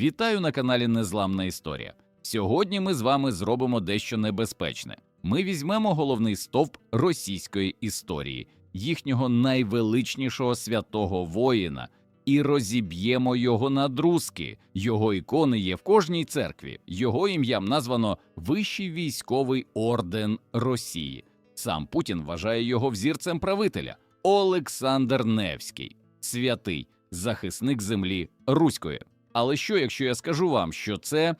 Вітаю на каналі Незламна Історія. Сьогодні ми з вами зробимо дещо небезпечне. Ми візьмемо головний стовп російської історії, їхнього найвеличнішого святого воїна, і розіб'ємо його на друзки. Його ікони є в кожній церкві. Його ім'ям названо Вищий військовий орден Росії. Сам Путін вважає його взірцем правителя Олександр Невський, святий захисник землі руської. Але що, якщо я скажу вам, що це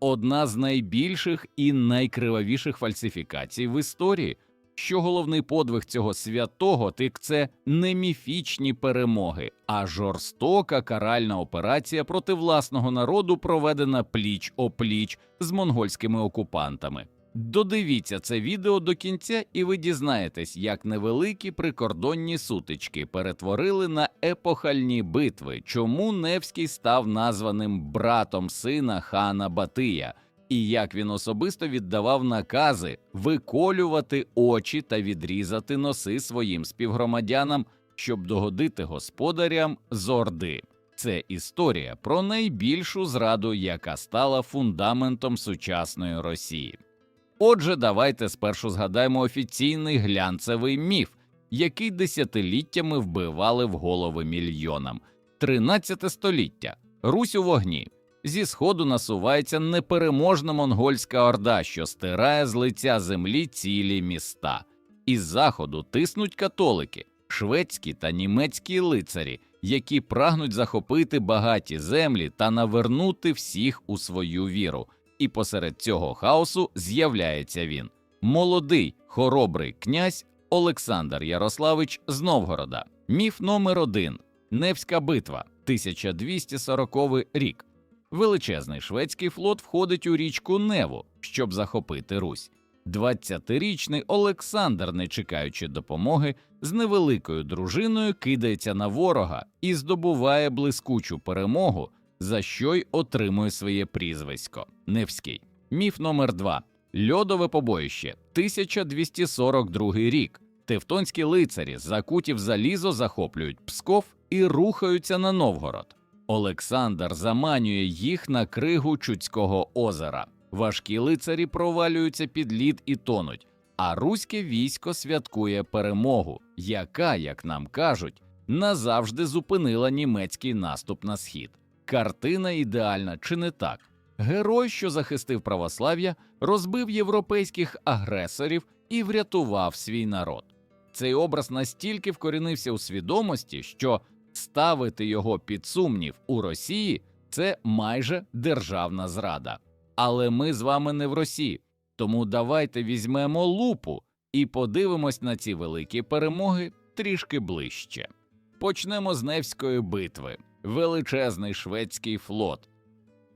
одна з найбільших і найкривавіших фальсифікацій в історії? Що головний подвиг цього святого тик це не міфічні перемоги, а жорстока каральна операція проти власного народу, проведена пліч опліч з монгольськими окупантами. Додивіться це відео до кінця, і ви дізнаєтесь, як невеликі прикордонні сутички перетворили на епохальні битви, чому Невський став названим братом сина хана Батия, і як він особисто віддавав накази виколювати очі та відрізати носи своїм співгромадянам, щоб догодити господарям з Орди. Це історія про найбільшу зраду, яка стала фундаментом сучасної Росії. Отже, давайте спершу згадаємо офіційний глянцевий міф, який десятиліттями вбивали в голови мільйонам. 13 століття Русь у вогні. Зі сходу насувається непереможна монгольська орда, що стирає з лиця землі цілі міста. Із заходу тиснуть католики, шведські та німецькі лицарі, які прагнуть захопити багаті землі та навернути всіх у свою віру. І посеред цього хаосу з'являється він молодий хоробрий князь Олександр Ярославич з Новгорода. Міф номер один Невська битва, 1240 рік. Величезний шведський флот входить у річку Неву, щоб захопити Русь. 20-річний Олександр, не чекаючи допомоги, з невеликою дружиною кидається на ворога і здобуває блискучу перемогу, за що й отримує своє прізвисько Невський. Міф номер 2 Льодове побоїще, 1242 рік. Тевтонські лицарі, закуті в залізо, захоплюють Псков і рухаються на Новгород. Олександр заманює їх на кригу Чудського озера. Важкі лицарі провалюються під лід і тонуть, а руське військо святкує перемогу, яка, як нам кажуть, назавжди зупинила німецький наступ на схід. Картина ідеальна, чи не так? Герой, що захистив православ'я, розбив європейських агресорів і врятував свій народ. Цей образ настільки вкорінився у свідомості, що ставити його під сумнів у Росії це майже державна зрада. Але ми з вами не в Росії, тому давайте візьмемо лупу і подивимось на ці великі перемоги трішки ближче. Почнемо з Невської битви. Величезний шведський флот.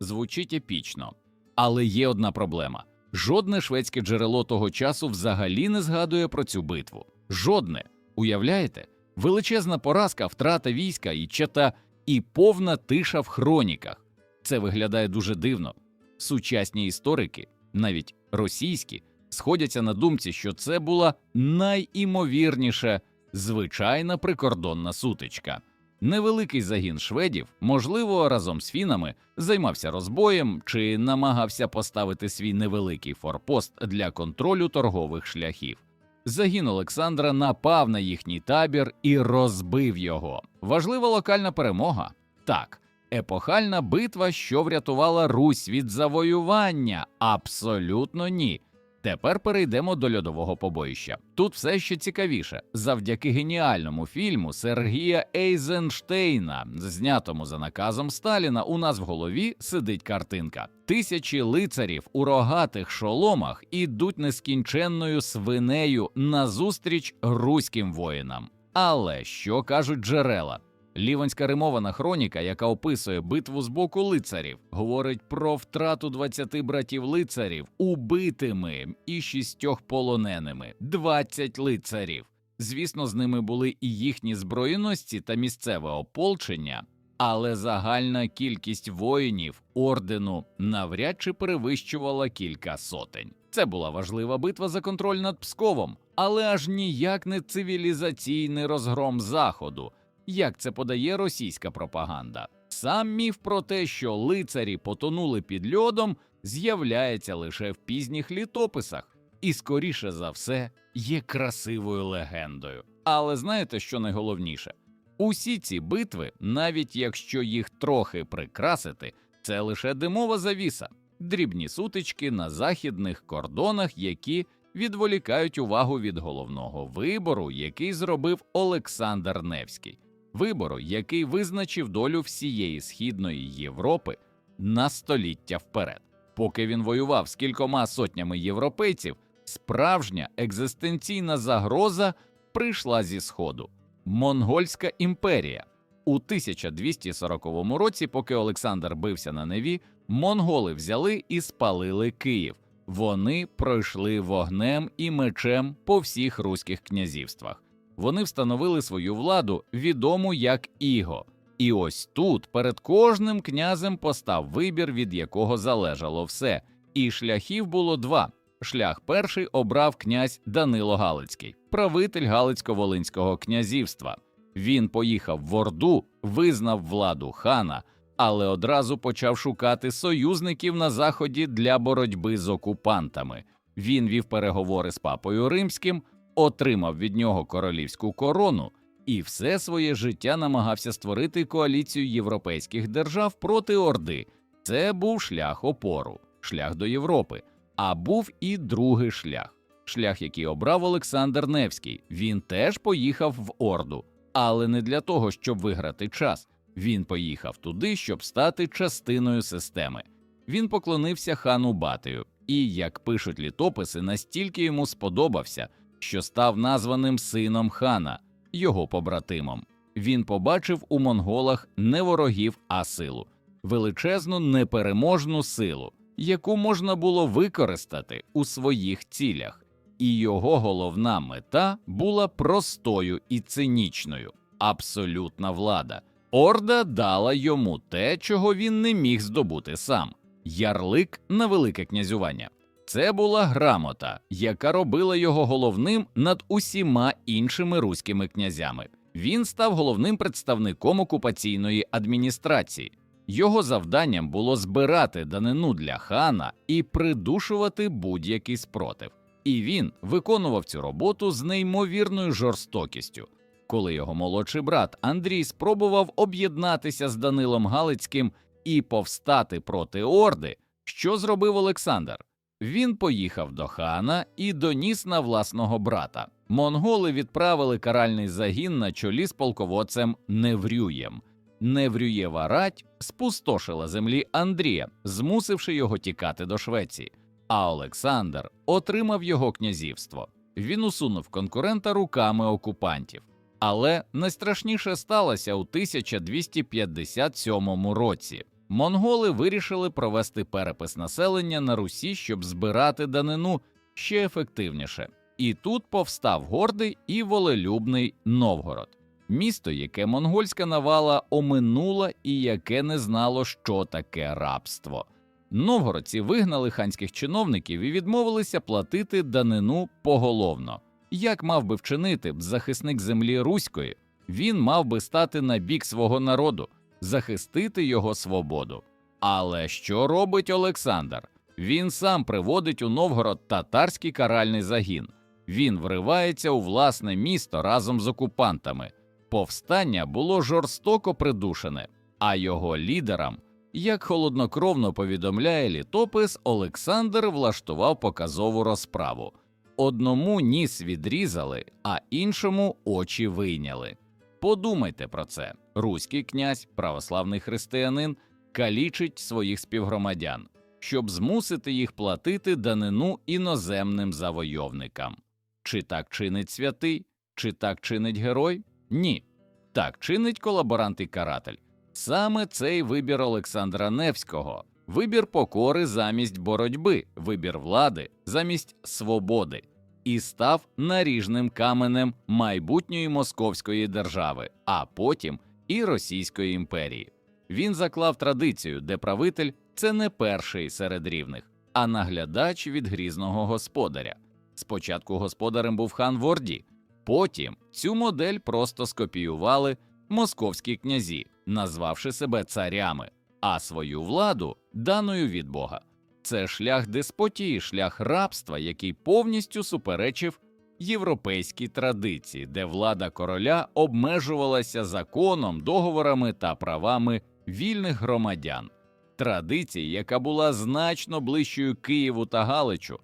Звучить епічно, але є одна проблема: жодне шведське джерело того часу взагалі не згадує про цю битву. Жодне. Уявляєте? Величезна поразка, втрата війська і чета, і повна тиша в хроніках. Це виглядає дуже дивно. Сучасні історики, навіть російські, сходяться на думці, що це була найімовірніше звичайна прикордонна сутичка. Невеликий загін шведів, можливо, разом з фінами займався розбоєм чи намагався поставити свій невеликий форпост для контролю торгових шляхів. Загін Олександра напав на їхній табір і розбив його. Важлива локальна перемога. Так, епохальна битва, що врятувала Русь від завоювання. Абсолютно ні. Тепер перейдемо до льодового побоїща. Тут все ще цікавіше. Завдяки геніальному фільму Сергія Ейзенштейна, знятому за наказом Сталіна, у нас в голові сидить картинка. Тисячі лицарів у рогатих шоломах ідуть нескінченною свинею назустріч руським воїнам. Але що кажуть джерела? Ліванська римована хроніка, яка описує битву з боку лицарів, говорить про втрату 20 братів лицарів убитими і шістьох полоненими 20 лицарів. Звісно, з ними були і їхні збройності та місцеве ополчення, але загальна кількість воїнів ордену навряд чи перевищувала кілька сотень. Це була важлива битва за контроль над Псковом, але аж ніяк не цивілізаційний розгром заходу як це подає російська пропаганда. Сам міф про те, що лицарі потонули під льодом, з'являється лише в пізніх літописах, і, скоріше за все, є красивою легендою. Але знаєте, що найголовніше? Усі ці битви, навіть якщо їх трохи прикрасити, це лише димова завіса, дрібні сутички на західних кордонах, які відволікають увагу від головного вибору, який зробив Олександр Невський, вибору, який визначив долю всієї східної Європи на століття вперед. Поки він воював з кількома сотнями європейців, справжня екзистенційна загроза прийшла зі сходу Монгольська імперія. У 1240 році, поки Олександр бився на Неві, монголи взяли і спалили Київ. Вони пройшли вогнем і мечем по всіх руських князівствах. Вони встановили свою владу, відому як Іго. І ось тут перед кожним князем постав вибір, від якого залежало все. І шляхів було два. Шлях перший обрав князь Данило Галицький, правитель Галицько-Волинського князівства. Він поїхав в Орду, визнав владу хана, але одразу почав шукати союзників на заході для боротьби з окупантами. Він вів переговори з папою римським, отримав від нього королівську корону і все своє життя намагався створити коаліцію європейських держав проти Орди. Це був шлях опору, шлях до Європи. А був і другий шлях шлях, який обрав Олександр Невський. Він теж поїхав в Орду, але не для того, щоб виграти час. Він поїхав туди, щоб стати частиною системи. Він поклонився хану Батию, і, як пишуть літописи, настільки йому сподобався, що став названим сином хана, його побратимом. Він побачив у монголах не ворогів, а силу, величезну непереможну силу, яку можна було використати у своїх цілях. І його головна мета була простою і цинічною абсолютна влада. Орда дала йому те, чого він не міг здобути сам ярлик на велике князювання. Це була грамота, яка робила його головним над усіма іншими руськими князями. Він став головним представником окупаційної адміністрації. Його завданням було збирати данину для хана і придушувати будь-який спротив. І він виконував цю роботу з неймовірною жорстокістю. Коли його молодший брат Андрій спробував об'єднатися з Данилом Галицьким і повстати проти Орди, що зробив Олександр? Він поїхав до хана і доніс на власного брата. Монголи відправили каральний загін на чолі з полководцем Неврюєм. Неврюєва рать спустошила землі Андрія, змусивши його тікати до Швеції. А Олександр отримав його князівство. Він усунув конкурента руками окупантів. Але найстрашніше сталося у 1257 році. Монголи вирішили провести перепис населення на Русі, щоб збирати данину ще ефективніше. І тут повстав гордий і волелюбний Новгород, місто, яке монгольська навала оминула і яке не знало, що таке рабство. Новгородці вигнали ханських чиновників і відмовилися платити данину поголовно. Як мав би вчинити захисник землі руської, він мав би стати на бік свого народу, захистити його свободу. Але що робить Олександр? Він сам приводить у Новгород татарський каральний загін. Він вривається у власне місто разом з окупантами. Повстання було жорстоко придушене, а його лідерам, як холоднокровно повідомляє літопис, Олександр влаштував показову розправу. Одному ніс відрізали, а іншому очі вийняли. Подумайте про це: руський князь, православний християнин, калічить своїх співгромадян, щоб змусити їх платити данину іноземним завойовникам. Чи так чинить святий, чи так чинить герой? Ні. Так чинить колаборант і каратель. Саме цей вибір Олександра Невського, вибір покори замість боротьби, вибір влади замість свободи, і став наріжним каменем майбутньої московської держави, а потім і Російської імперії. Він заклав традицію, де правитель це не перший серед рівних, а наглядач від грізного господаря. Спочатку господарем був хан в Орді, потім цю модель просто скопіювали московські князі, назвавши себе царями, а свою владу даною від Бога. Це шлях деспотії, шлях рабства, який повністю суперечив європейській традиції, де влада короля обмежувалася законом, договорами та правами вільних громадян, традиції, яка була значно ближчою Києву та Галичу.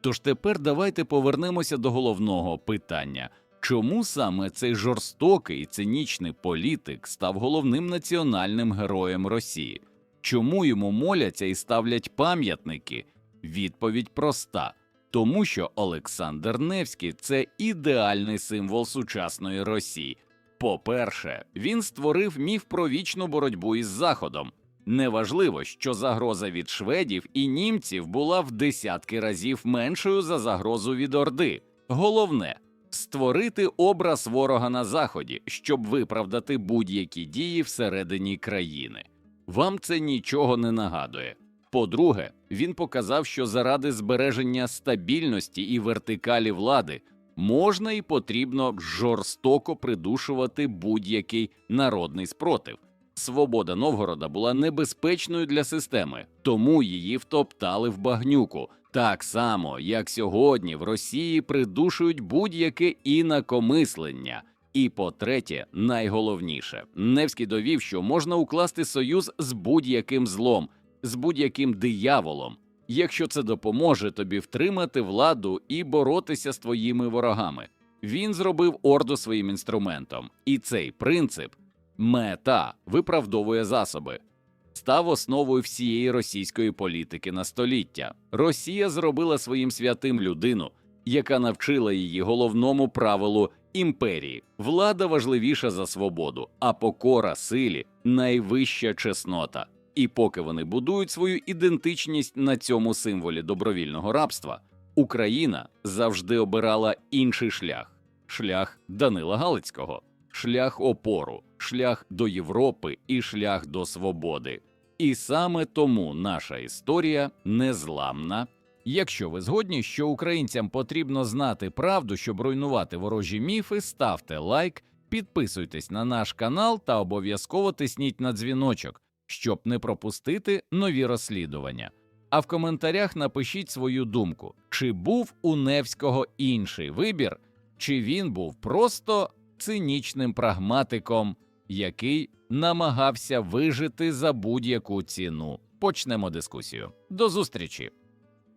Тож тепер давайте повернемося до головного питання. Чому саме цей жорстокий і цинічний політик став головним національним героєм Росії? Чому йому моляться і ставлять пам'ятники? Відповідь проста: тому що Олександр Невський це ідеальний символ сучасної Росії. По-перше, він створив міф про вічну боротьбу із Заходом. Неважливо, що загроза від шведів і німців була в десятки разів меншою за загрозу від Орди. Головне створити образ ворога на заході, щоб виправдати будь-які дії всередині країни. Вам це нічого не нагадує. По-друге, він показав, що заради збереження стабільності і вертикалі влади можна і потрібно жорстоко придушувати будь-який народний спротив. Свобода Новгорода була небезпечною для системи, тому її втоптали в багнюку. Так само, як сьогодні в Росії придушують будь-яке інакомислення. І по-третє, найголовніше, Невський довів, що можна укласти союз з будь-яким злом, з будь-яким дияволом, якщо це допоможе тобі втримати владу і боротися з твоїми ворогами. Він зробив орду своїм інструментом, і цей принцип мета виправдовує засоби. Став основою всієї російської політики на століття. Росія зробила своїм святим людину, яка навчила її головному правилу імперії: влада важливіша за свободу, а покора силі найвища чеснота. І поки вони будують свою ідентичність на цьому символі добровільного рабства, Україна завжди обирала інший шлях шлях Данила Галицького, шлях опору, шлях до Європи і шлях до свободи. І саме тому наша історія незламна. Якщо ви згодні, що українцям потрібно знати правду, щоб руйнувати ворожі міфи, ставте лайк, підписуйтесь на наш канал та обов'язково тисніть на дзвіночок, щоб не пропустити нові розслідування. А в коментарях напишіть свою думку, чи був у Невського інший вибір, чи він був просто цинічним прагматиком, який намагався вижити за будь-яку ціну. Почнемо дискусію. До зустрічі!